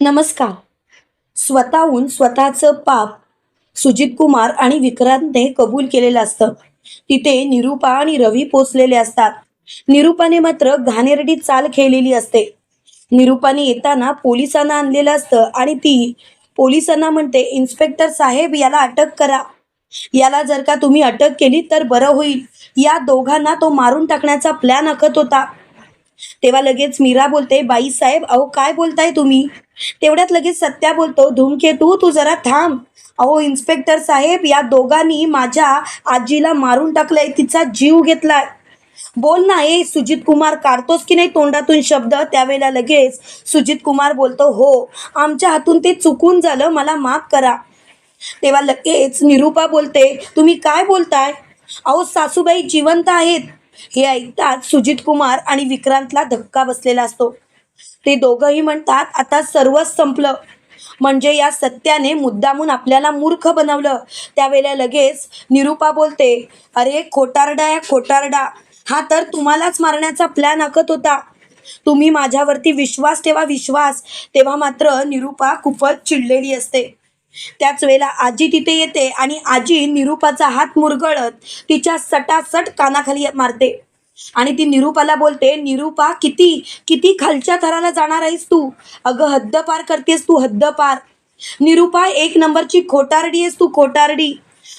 नमस्कार. स्वतःहून स्वतःचं पाप सुजित कुमार आणि विक्रांतने कबूल केलेलं असतं. तिथे निरूपा आणि रवी पोचलेले असतात. निरूपाने मात्र घाणेरडी चाल खेळलेली असते. निरूपाने येताना पोलिसांना आणलेलं असतं आणि ती पोलिसांना म्हणते इन्स्पेक्टर साहेब याला अटक करा. याला जर का तुम्ही अटक केली तर बरं होईल. या दोघांना तो मारून टाकण्याचा प्लॅन आखत होता. तेव्हा लगेच मीरा बोलते बाई साहेब अहो काय बोलताय तुम्ही? तेवढ्यात लगेच सत्या बोलतो धूमकेतू तू जरा थांब. अहो इन्स्पेक्टर साहेब या दोघांनी माझ्या आजीला मारून टाकलंय तिचा जीव घेतलाय. बोल ना ए सुजित कुमार काढतोस की नाही तोंडातून शब्द? त्यावेळेला लगेच सुजित कुमार बोलतो हो आमच्या हातून ते चुकून झालं मला माफ करा. तेव्हा लगेच निरूपा बोलते तुम्ही काय बोलताय? अहो सासूबाई जिवंत आहेत. हे ऐकताच सुजित कुमार आणि विक्रांतला धक्का बसलेला असतो. ते दोघंही म्हणतात आता सर्वच संपलं. म्हणजे या सत्याने मुद्दामून आपल्याला मूर्ख बनवलं. त्यावेळेला लगेच निरूपा बोलते अरे खोटारडा या खोटारडा. हा तर तुम्हालाच मारण्याचा प्लॅन आखत होता. तुम्ही माझ्यावरती विश्वास ठेवा विश्वास. तेव्हा मात्र निरूपा खूपच चिडलेली असते. त्याच वेळेला आजी तिथे येते आणि आजी निरूपाचा हात मुरगळत तिच्या सटासट कानाखाली मारते. आणि ती निरूपाला बोलते निरूपा किती किती खालच्या थराला जाणार आहेस तू? अगं हद्द पार करतेस तू हद्द पार. निरूपा एक नंबरची खोटारडी आहेस तू खोटारडी.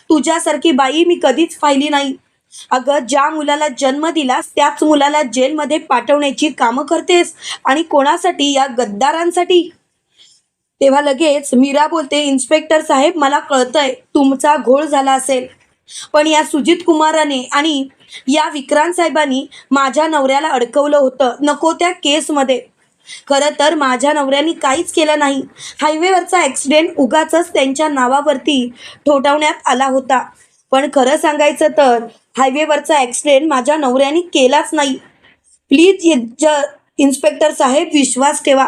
तुझ्यासारखी बाई मी कधीच पाहिली नाही. अगं ज्या मुलाला जन्म दिलास त्याच मुलाला जेलमध्ये पाठवण्याची कामं करतेस आणि कोणासाठी? या गद्दारांसाठी? तेव्हा लगेच मीरा बोलते इन्स्पेक्टर साहेब मला कळतंय तुमचा घोळ झाला असेल. पण या सुजित कुमाराने आणि या विक्रांत साहेबांनी माझ्या नवऱ्याला अडकवलं होतं. नको त्या केसमध्ये. खरं तर माझ्या नवऱ्याने काहीच केलं नाही. हायवेवरचा ॲक्सिडेंट उगाच त्यांच्या नावावरती ठोठावण्यात आला होता. पण खरं सांगायचं तर हायवेवरचा ॲक्सिडेंट माझ्या नवऱ्याने केलाच नाही. प्लीज ज इन्स्पेक्टर साहेब विश्वास ठेवा.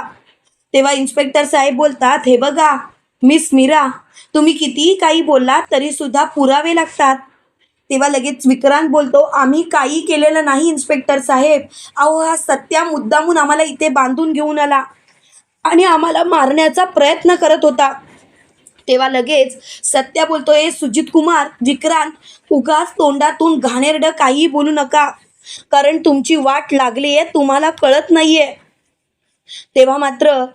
तेव्हा इन्स्पेक्टर साहेब बोलतात हे बघा मिस मीरा तुम्ही कितीही काही बोललात तरी सुद्धा पुरावे लागतात. तेव्हा लगेच विक्रांत बोलतो आम्ही काही केलेलं नाही इन्स्पेक्टर साहेब. अहो हा सत्या मुद्दामून आम्हाला इथे बांधून घेऊन आला आणि आम्हाला मारण्याचा प्रयत्न करत होता. तेव्हा लगेच सत्या बोलतोय सुजित कुमार विक्रांत उगाच तोंडातून घाणेरडं काही बोलू नका. कारण तुमची वाट लागली आहे तुम्हाला कळत नाहीये. तेव्हा मात्र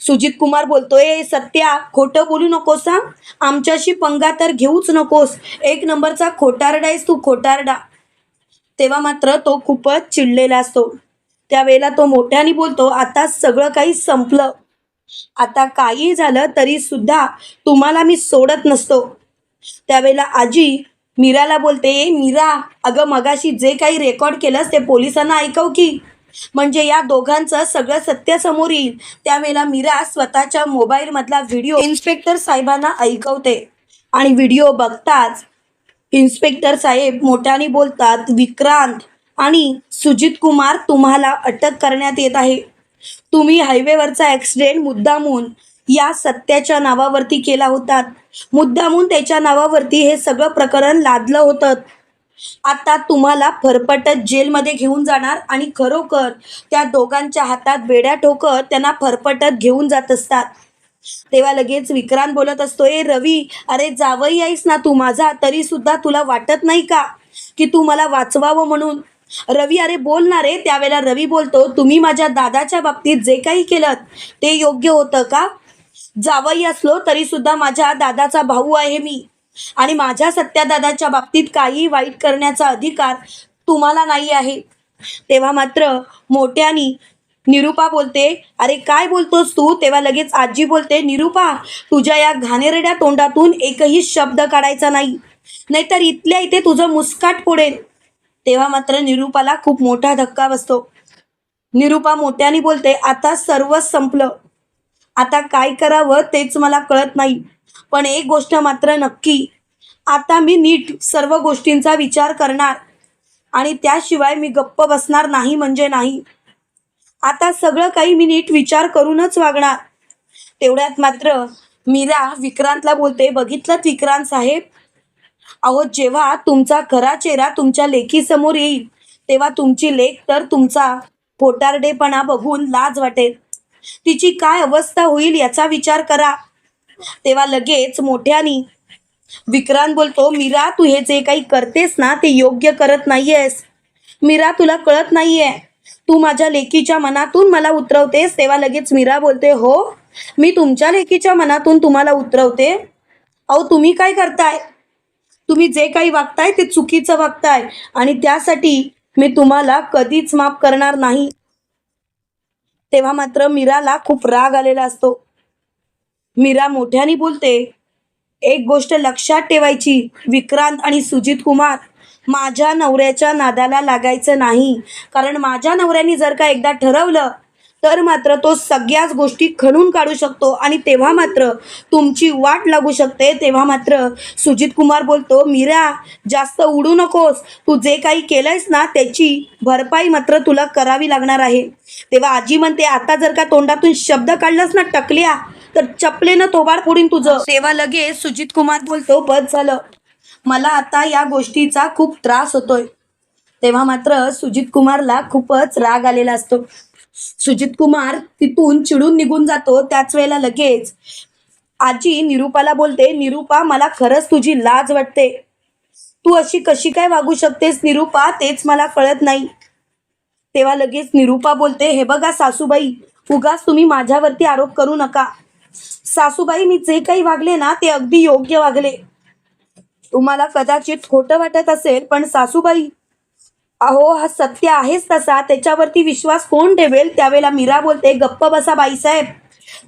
सुजित कुमार बोलतोय सत्या खोटं बोलू नकोस हा. आमच्याशी पंगा तर घेऊच नकोस. एक नंबरचा खोटारडा आहेस तू खोटारडा. तेव्हा मात्र तो खूपच चिडलेला असतो. त्यावेळेला तो मोठ्याने बोलतो आता सगळं काही संपलं. आता काही झालं तरी सुद्धा तुम्हाला मी सोडत नसतो. त्यावेळेला आजी मीराला बोलते मीरा अगं मगाशी जे काही रेकॉर्ड केलंस ते पोलिसांना ऐकव की. म्हणजे या दोघांचं सगळं सत्य समोर येईल. त्यावेळेला मीरा स्वतःच्या मोबाईलमधला व्हिडिओ इन्स्पेक्टर साहेबांना ऐकवते. आणि व्हिडिओ बघताच इन्स्पेक्टर साहेब मोठ्याने बोलतात विक्रांत आणि सुजित कुमार तुम्हाला अटक करण्यात येत आहे. तुम्ही हायवेवरचा ॲक्सिडेंट मुद्दामून या सत्याच्या नावावरती केला होतात. मुद्दामून त्याच्या नावावरती हे सगळं प्रकरण लादलं होतं. आता तुम्हाला फरफटत जेलमध्ये घेऊन जाणार आणि खरोखर त्या दोघांच्या हातात बेड्या ठोकत त्यांना फरफटत घेऊन जात असतात. तेव्हा लगेच विक्रांत बोलत असतो ए रवी अरे जावई आहेस ना तू माझा तरी सुद्धा तुला वाटत नाही का की तू मला वाचवावं म्हणून? रवी अरे बोल ना रे त्यावेळेला रवी बोलतो तुम्ही माझ्या दादाच्या बाबतीत जे काही केलं ते योग्य होतं का? जावई असलो तरी सुद्धा माझ्या दादाचा भाऊ आहे मी. आणि माझ्या सत्यादादाच्या बाबतीत काही वाईट करण्याचा अधिकार तुम्हाला नाही आहे. तेव्हा मात्र मोठ्यानी निरूपा बोलते अरे काय बोलतोस तू? तेव्हा लगेच आजी बोलते निरूपा तुझ्या या घाणेरड्या तोंडातून एकही शब्द काढायचा नाही. नाहीतर इथल्या इथे तुझं मुस्काट पोडेल तेव्हा मात्र निरूपाला खूप मोठा धक्का बसतो. निरूपा मोठ्याने बोलते आता सर्वच संपलं. आता काय करावं तेच मला कळत नाही. पण एक गोष्ट मात्र नक्की आता मी नीट सर्व गोष्टींचा विचार करणार आणि त्याशिवाय मी गप्प बसणार नाही म्हणजे नाही. आता सगळं काही मी नीट विचार करूनच वागणार. तेवढ्यात मात्र मीरा विक्रांतला बोलते बघितलं विक्रांत साहेब? अहो जेव्हा तुमचा खरा चेहरा तुमच्या लेखीसमोर येईल तेव्हा तुमची लेख तर तुमचा पोटारडेपणा बघून लाज वाटेल. तिची काय अवस्था होईल याचा विचार करा. तेव्हा लगेच मोठ्यानी विक्रांत बोलतो मीरा तू हे जे काही करतेस ना ते योग्य करत नाहीयेस. मीरा तुला कळत नाहीये. तू माझ्या लेकीच्या मनातून मला उतरवतेस. तेव्हा लगेच मीरा बोलते हो मी तुमच्या लेकीच्या मनातून तुम्हाला उतरवते. अहो तुम्ही काय करताय? तुम्ही जे काही वागताय ते चुकीचं वागताय आणि त्यासाठी मी तुम्हाला कधीच माफ करणार नाही. तेव्हा मात्र मीराला खूप राग आलेला असतो. मीरा मोठ्याने बोलते एक गोष्ट लक्षात ठेवायची विक्रांत आणि सुजित कुमार माझ्या नवऱ्याच्या नादाला लागायचं नाही. कारण माझ्या नवऱ्याने जर का एकदा ठरवलं तर मात्र तो सगळ्याच गोष्टी खणून काढू शकतो आणि तेव्हा मात्र तुमची वाट लागू शकते. तेव्हा मात्र सुजित कुमार बोलतो मीरा जास्त उडू नकोस. तू जे काही केलंयस ना त्याची भरपाई मात्र तुला करावी लागणार आहे. तेव्हा आजी म्हणते आता जर का तोंडातून शब्द काढलास ना टकल्या तर चपलेनं तोबाड फोडीन तुझं. तेव्हा लगेच सुजित कुमार बोलतो बस झालं. मला आता या गोष्टीचा खूप त्रास होतोय. तेव्हा मात्र सुजित कुमारला खूपच राग आलेला असतो. सुजित कुमार तिथून चिडून निघून जातो. त्याच वेळेला लगेच आजी निरूपाला बोलते निरूपा मला खरंच तुझी लाज वाटते. तू अशी कशी काय वागू शकतेस निरूपा? तेच मला कळत नाही. तेव्हा लगेच निरूपा बोलते हे बघा सासूबाई उगाच तुम्ही माझ्यावरती आरोप करू नका. सासूबाई मी जे काही वागले ना ते अगदी योग्य वागले. तुम्हाला कदाचित खोटं वाटत असेल पण सासूबाई अहो हा सत्य आहेच तसा. त्याच्यावरती विश्वास कोण ठेवेल? त्यावेळेला मीरा बोलते गप्प बसा बाईसाहेब.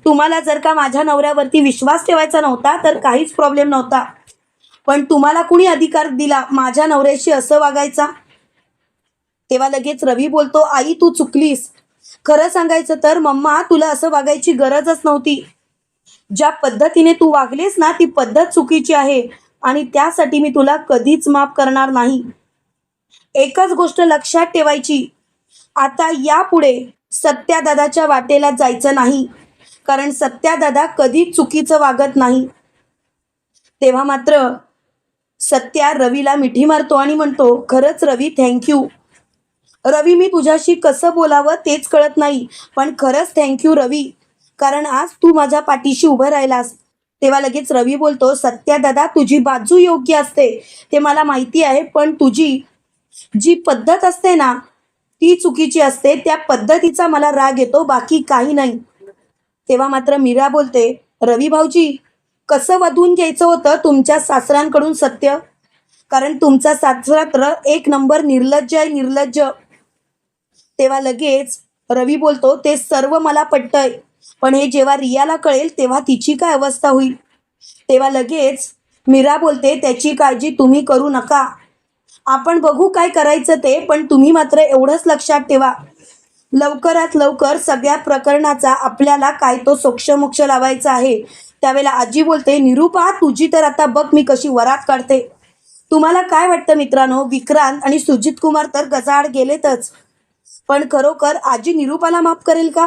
तुम्हाला जर का माझ्या नवऱ्यावरती विश्वास ठेवायचा नव्हता तर काहीच प्रॉब्लेम नव्हता. पण तुम्हाला कुणी अधिकार दिला माझ्या नवऱ्याशी असं वागायचा? तेव्हा लगेच रवी बोलतो आई तू चुकलीस. खरं सांगायचं तर मम्मा तुला असं वागायची गरजच नव्हती. ज्या पद्धतीने तू वागलीस ना ती पद्धत चुकीची आहे. आणि त्यासाठी मी तुला कधीच माफ करणार नाही. एकच गोष्ट लक्षात ठेवायची. आता यापुढे सत्यादादाच्या वाटेला जायचं नाही. कारण सत्यादादा कधीच चुकीचं वागत नाही. तेव्हा मात्र सत्या रवीला मिठी मारतो आणि म्हणतो खरंच रवी थँक्यू रवी मी तुझ्याशी कसं बोलावं तेच कळत नाही. पण खरंच थँक्यू रवी. कारण आज तू माझ्या पाठीशी उभं राहिलास. तेव्हा लगेच रवी बोलतो सत्या दादा तुझी बाजू योग्य असते. ते मला माहिती आहे पण तुझी जी पद्धत असते ना ती चुकीची असते. त्या पद्धतीचा मला राग येतो बाकी काही नाही. तेव्हा मात्र मीरा बोलते रवी भाऊजी कसं वधून घ्यायचं होतं तुमच्या सासऱ्यांकडून सत्य? कारण तुमचा सासरा तर एक नंबर निर्लज्ज आहे निर्लज्ज. तेव्हा लगेच रवी बोलतो ते सर्व मला पटतंय. पण हे जेव्हा रियाला कळेल तेव्हा तिची काय अवस्था होईल? तेव्हा लगेच मीरा बोलते त्याची काळजी तुम्ही करू नका. आपण बघू काय करायचं ते पण तुम्ही मात्र एवढंच लक्षात ठेवा. लवकरात लवकर सगळ्या प्रकरणाचा आपल्याला काय तो सोक्षमोक्ष लावायचा आहे. त्यावेळेला आजी बोलते निरूपा तुझी तर आता बघ मी कशी वरात काढते. तुम्हाला काय वाटतं मित्रांनो? विक्रांत आणि सुजित कुमार तर गजाआड गेलेतच. पण खरोखर आजी निरूपाला माफ करेल का?